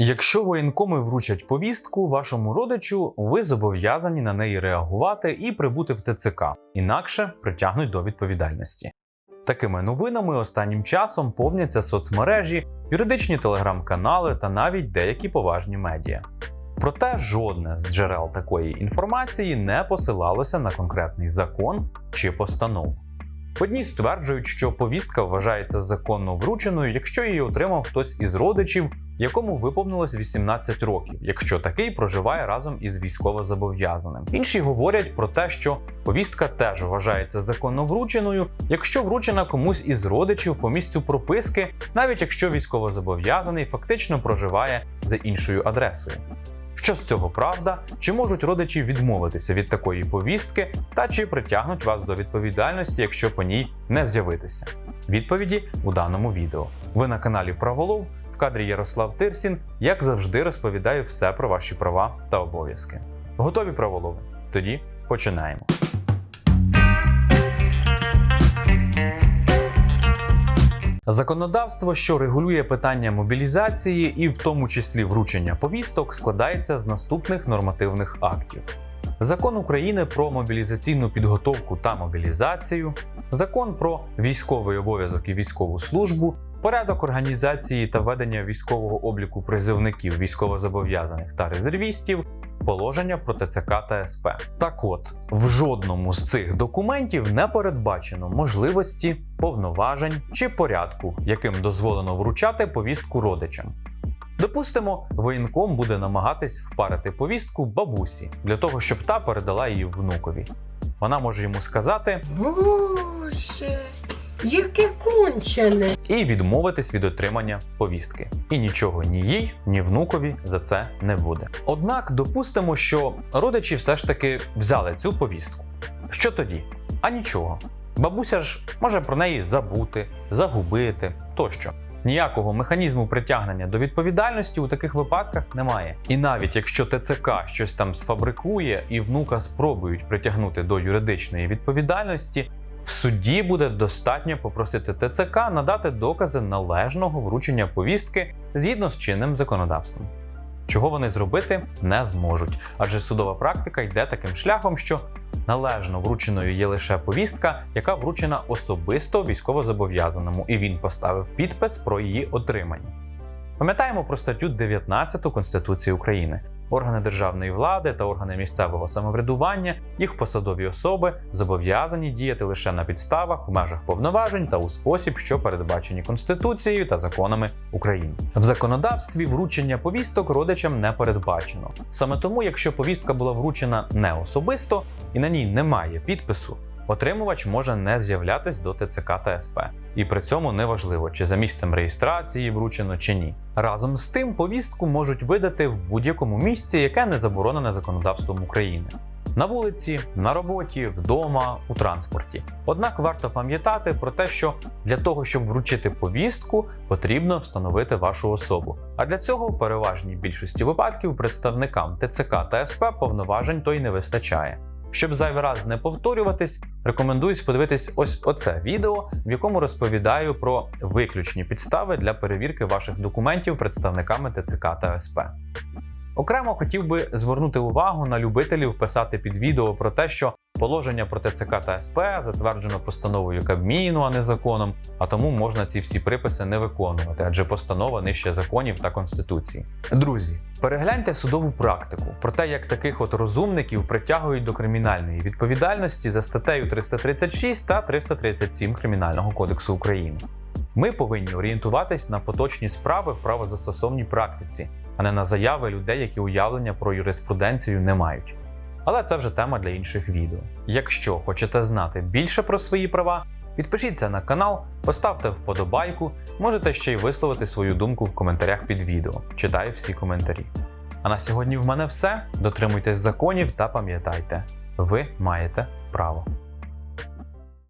Якщо воєнкоми вручать повістку вашому родичу, ви зобов'язані на неї реагувати і прибути в ТЦК, інакше притягнуть до відповідальності. Такими новинами останнім часом повняться соцмережі, юридичні телеграм-канали та навіть деякі поважні медіа. Проте жодне з джерел такої інформації не посилалося на конкретний закон чи постанову. Одні стверджують, що повістка вважається законно врученою, якщо її отримав хтось із родичів, якому виповнилось 18 років, якщо такий проживає разом із військовозобов'язаним. Інші говорять про те, що повістка теж вважається законно врученою, якщо вручена комусь із родичів по місцю прописки, навіть якщо військовозобов'язаний фактично проживає за іншою адресою. Що з цього правда? Чи можуть родичі відмовитися від такої повістки, та чи притягнуть вас до відповідальності, якщо по ній не з'явитися? Відповіді у даному відео. Ви на каналі Праволов кадрі Ярослав Тирсін, як завжди, розповідаю все про ваші права та обов'язки. Готові праволови? Тоді починаємо. Законодавство, що регулює питання мобілізації і в тому числі вручення повісток, складається з наступних нормативних актів: Закон України про мобілізаційну підготовку та мобілізацію, Закон про військовий обов'язок і військову службу, порядок організації та ведення військового обліку призовників військовозобов'язаних та резервістів. Положення про ТЦК та СП. Так от, в жодному з цих документів не передбачено можливості, повноважень чи порядку, яким дозволено вручати повістку родичам. Допустимо, воєнком буде намагатись впарити повістку бабусі для того, щоб та передала її внукові. Вона може йому сказати Боже, яке кончене. і відмовитись від отримання повістки. І нічого ні їй, ні внукові за це не буде. Однак допустимо, що родичі все ж таки взяли цю повістку. Що тоді? А нічого. Бабуся ж може про неї забути, загубити тощо. Ніякого механізму притягнення до відповідальності у таких випадках немає. І навіть якщо ТЦК щось там сфабрикує і внука спробують притягнути до юридичної відповідальності, в суді буде достатньо попросити ТЦК надати докази належного вручення повістки згідно з чинним законодавством. Чого вони зробити не зможуть, адже судова практика йде таким шляхом, що належно врученою є лише повістка, яка вручена особисто військовозобов'язаному, і він поставив підпис про її отримання. Пам'ятаємо про статтю 19 Конституції України. Органи державної влади та органи місцевого самоврядування, їх посадові особи зобов'язані діяти лише на підставах в межах повноважень та у спосіб, що передбачені Конституцією та законами України. В законодавстві вручення повісток родичам не передбачено. Саме тому, якщо повістка була вручена не особисто і на ній немає підпису, отримувач може не з'являтись до ТЦК та СП. І при цьому неважливо, чи за місцем реєстрації вручено чи ні. Разом з тим, повістку можуть видати в будь-якому місці, яке не заборонене законодавством України. На вулиці, на роботі, вдома, у транспорті. Однак варто пам'ятати про те, що для того, щоб вручити повістку, потрібно встановити вашу особу. А для цього в переважній більшості випадків представникам ТЦК та СП повноважень то й не вистачає. Щоб зайвий раз не повторюватись, рекомендую подивитись ось оце відео, в якому розповідаю про виключні підстави для перевірки ваших документів представниками ТЦК та СП. Окремо хотів би звернути увагу на любителів писати під відео про те, що положення про ТЦК та СП затверджено постановою Кабміну, а не законом, а тому можна ці всі приписи не виконувати, адже постанова нижче законів та конституції. Друзі, перегляньте судову практику про те, як таких от розумників притягують до кримінальної відповідальності за статтею 336 та 337 Кримінального кодексу України. Ми повинні орієнтуватись на поточні справи в правозастосовній практиці, а не на заяви людей, які уявлення про юриспруденцію не мають. Але це вже тема для інших відео. Якщо хочете знати більше про свої права, підпишіться на канал, поставте вподобайку, можете ще й висловити свою думку в коментарях під відео. Читаю всі коментарі. А на сьогодні в мене все. Дотримуйтесь законів та пам'ятайте, ви маєте право.